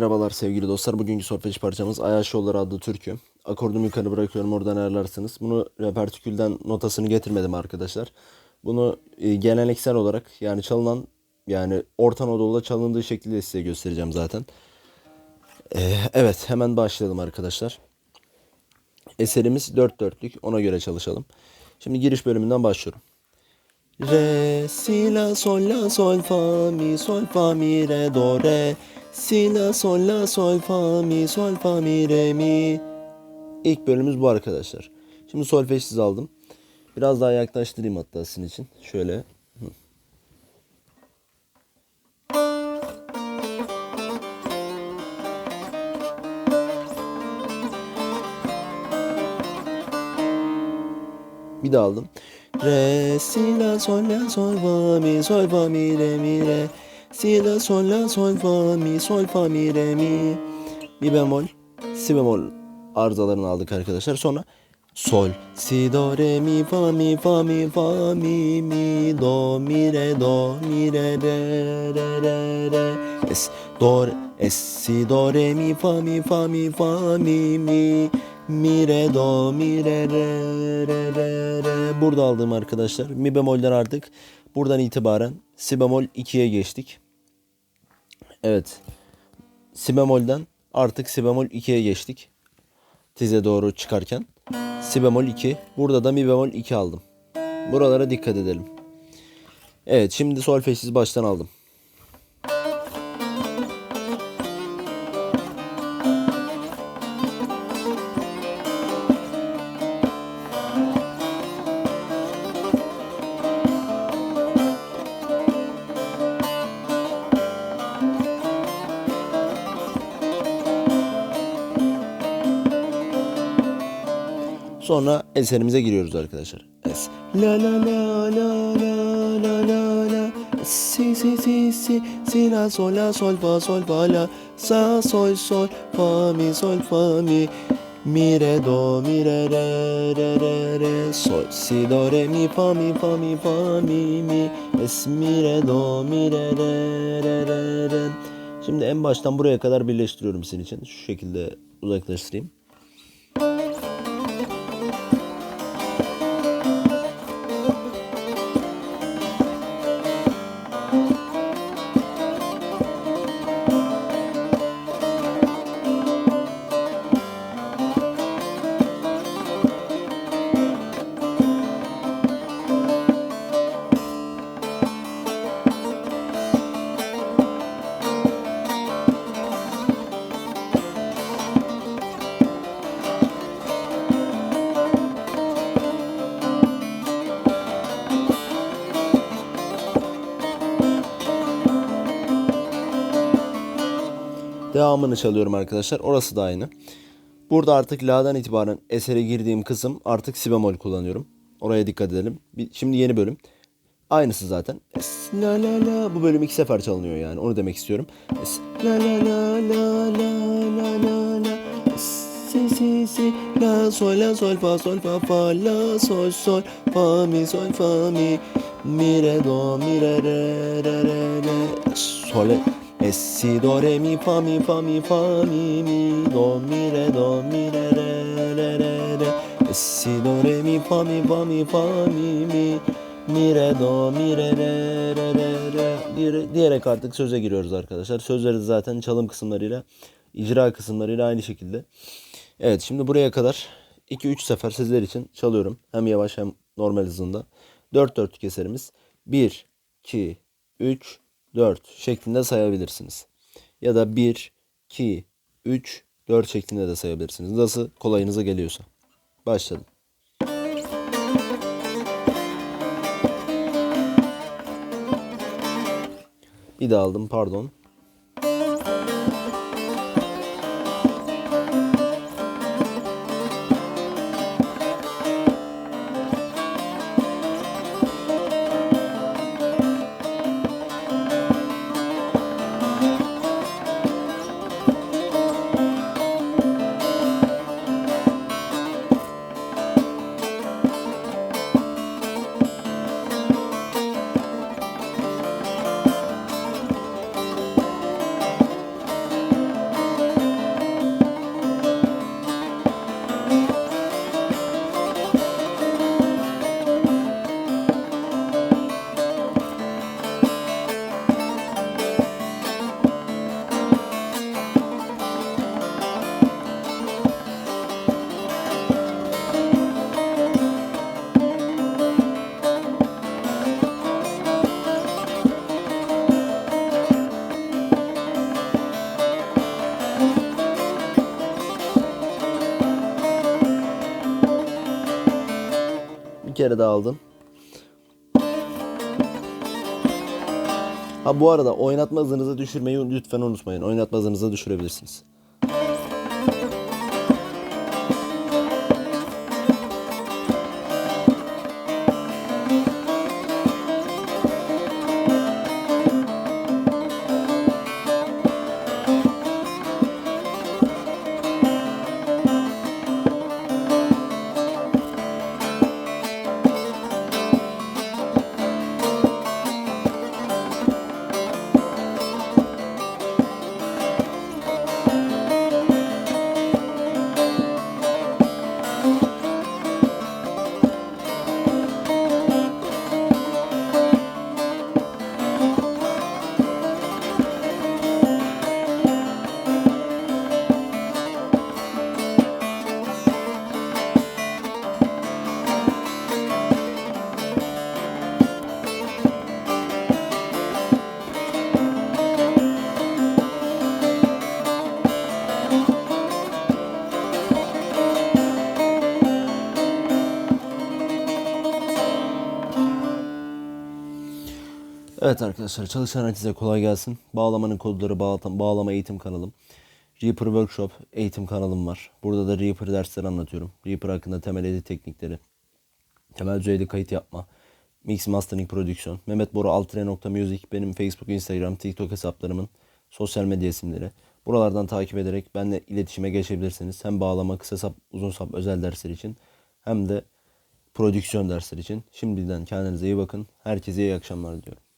Merhabalar sevgili dostlar. Bugünkü solfej parçamız Ayaş Yolları adlı türkü. Akordumu yukarı bırakıyorum oradan ayarlarsınız. Bunu repertikülden notasını getirmedim arkadaşlar. Bunu e, geleneksel olarak yani çalınan yani Orta Anadolu'da çalındığı şekilde size göstereceğim zaten. E, evet hemen başlayalım arkadaşlar. Eserimiz dört dörtlük ona göre çalışalım. Şimdi giriş bölümünden başlıyorum. Re, si, la, sol, la, sol, fa, mi, sol, fa, mi, re, do, re. Si, la, sol, la, sol, fa, mi, sol, fa, mi, re, mi. İlk bölümümüz bu arkadaşlar. Şimdi solfejsiz aldım. Biraz daha yaklaştırayım hatta sizin için. Şöyle. Bir daha aldım. Re, si, la, sol, la, sol, fa, mi, sol, fa, mi, re, mi, re. Si, la, sol, la, sol, fa, mi, sol, fa, mi, re, mi. Mi bemol, si bemol arızalarını aldık arkadaşlar. Sonra sol, si, do, re, mi, fa, mi, fa, mi, fa, mi, mi, do, mi, re, do, mi, re, re, re, re, re. Es, do, re, es, si, do, re, mi, fa, mi, fa, mi, fa, mi, mi. Mi re do mi re re re re Burada aldığım arkadaşlar mi bemolden artık buradan itibaren si bemol 2'ye geçtik. Evet. Si bemolden artık si bemol 2'ye geçtik. Tize doğru çıkarken. Si bemol 2. Burada da mi bemol 2 aldım. Buralara dikkat edelim. Evet şimdi solfejsiz baştan aldım. Sonra eserimize giriyoruz arkadaşlar. Es. La la la la la la la la Si si si si si la sol la sol fa sol fa la sa sol sol fa mi sol fa mi mi re do mi re re re re re sol si do re mi fa mi fa mi fa mi mi es mi re do mi re re re re re Şimdi en baştan buraya kadar birleştiriyorum sizin için. Şu şekilde uzaklaştırayım. Devamını çalıyorum arkadaşlar. Orası da aynı. Burada artık la'dan itibaren esere girdiğim kısım artık si bemol kullanıyorum. Oraya dikkat edelim. Şimdi yeni bölüm. Aynısı zaten. Es, la la la. Bu bölüm iki sefer çalınıyor yani. Onu demek istiyorum. Es, la la la la la la la la. Si si si. La sol la sol fa sol fa fa la sol sol fa mi sol fa mi mi re do mi re re re re re sol es si do re mi fa mi fa mi fa mi mi do mi re do mi re re re re re es si do re mi fa mi fa mi fa mi mi mi re do mi re re re re re Diye- diyerek artık söze giriyoruz arkadaşlar. Sözleri zaten çalım kısımlarıyla icra kısımlarıyla aynı şekilde. Evet şimdi buraya kadar 2-3 sefer sizler için çalıyorum. Hem yavaş hem normal hızında. 4 dörtlük eserimiz 1, 2, 3, 4 şeklinde sayabilirsiniz. Ya da 1, 2, 3, 4 şeklinde de sayabilirsiniz. Nasıl kolayınıza geliyorsa. Başladım. Bir daha aldım pardon. Kere daha aldın. Ha bu arada oynatma hızınızı düşürmeyi lütfen unutmayın. Oynatma hızınızı düşürebilirsiniz. Evet arkadaşlar çalışan herkese kolay gelsin. Bağlamanın kodları bağlatan, bağlama eğitim kanalım. Reaper Workshop eğitim kanalım var. Burada da Reaper dersleri anlatıyorum. Reaper hakkında temel edit teknikleri, temel düzeyde kayıt yapma, mix mastering prodüksiyon. Mehmet Bora Altre.music benim Facebook, Instagram, TikTok hesaplarımın sosyal medya isimleri. Buralardan takip ederek benimle iletişime geçebilirsiniz. Hem bağlama, kısa sap, uzun sap özel dersler için hem de prodüksiyon dersleri için. Şimdiden kendinize iyi bakın. Herkese iyi akşamlar diliyorum.